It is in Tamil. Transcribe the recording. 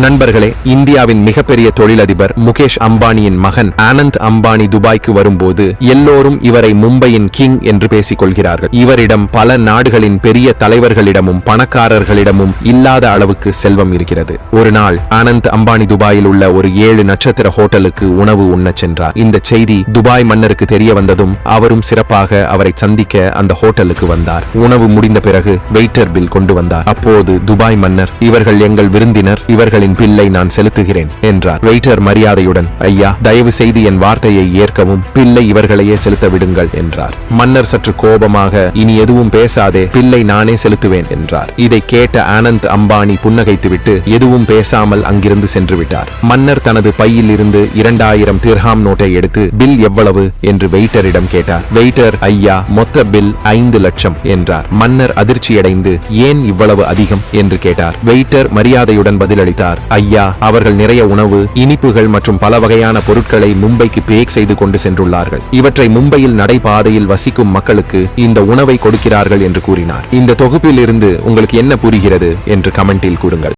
நண்பர்களே இந்தியாவின் மிகப்பெரிய தொழிலதிபர் முகேஷ் அம்பானியின் மகன் ஆனந்த் அம்பானி துபாய்க்கு வரும்போது எல்லோரும் இவரை மும்பையின் கிங் என்று பேசிக் கொள்கிறார்கள் இவரிடம் பல நாடுகளின் பெரிய தலைவர்களிடமும் பணக்காரர்களிடமும் இல்லாத அளவுக்கு செல்வம் இருக்கிறது. ஒரு நாள் ஆனந்த் அம்பானி துபாயில் உள்ள ஒரு ஏழு நட்சத்திர ஹோட்டலுக்கு உணவு உண்ணச் சென்றார். இந்த செய்தி துபாய் மன்னருக்கு தெரிய வந்ததும் அவரும் சிறப்பாக அவரை சந்திக்க அந்த ஹோட்டலுக்கு வந்தார். உணவு முடிந்த பிறகு வெயிட்டர் பில் கொண்டு வந்தார். அப்போது துபாய் மன்னர் இவர்கள் எங்கள் விருந்தினர் இவர்களின் பில்லை நான் செலுத்துகிறேன் என்றார். வெயிட்டர் மரியாதையுடன் ஐயா தயவு செய்து என் வார்த்தையை ஏற்கவும் பில்லை இவர்களையே செலுத்த விடுங்கள் என்றார். மன்னர் சற்று கோபமாக இனி எதுவும் பேசாதே பில்லை நானே செலுத்துவேன் என்றார். இதை கேட்ட ஆனந்த் அம்பானி புன்னகைத்துவிட்டு எதுவும் பேசாமல் அங்கிருந்து சென்று விட்டார். மன்னர் தனது பையில் இருந்து இரண்டாயிரம் திர்ஹாம் நோட்டை எடுத்து பில் எவ்வளவு? என்று வெயிட்டரிடம் கேட்டார். வெயிட்டர் ஐயா மொத்த பில் ஐந்து லட்சம் என்றார். மன்னர் அதிர்ச்சியடைந்து ஏன் இவ்வளவு அதிகம்? என்று கேட்டார். வெயிட்டர் மரியாதையுடன் பதிலளித்தார். ஐயா அவர்கள் நிறைய உணவு இனிப்புகள் மற்றும் பல வகையான பொருட்களை மும்பைக்கு பேக் செய்து கொண்டு சென்றுள்ளார்கள். இவற்றை மும்பையில் நடைபாதையில் வசிக்கும் மக்களுக்கு இந்த உணவை கொடுக்கிறார்கள் என்று கூறினார். இந்த தொகுப்பில் இருந்து உங்களுக்கு என்ன புரிகிறது என்று கமெண்டில் கூறுங்கள்.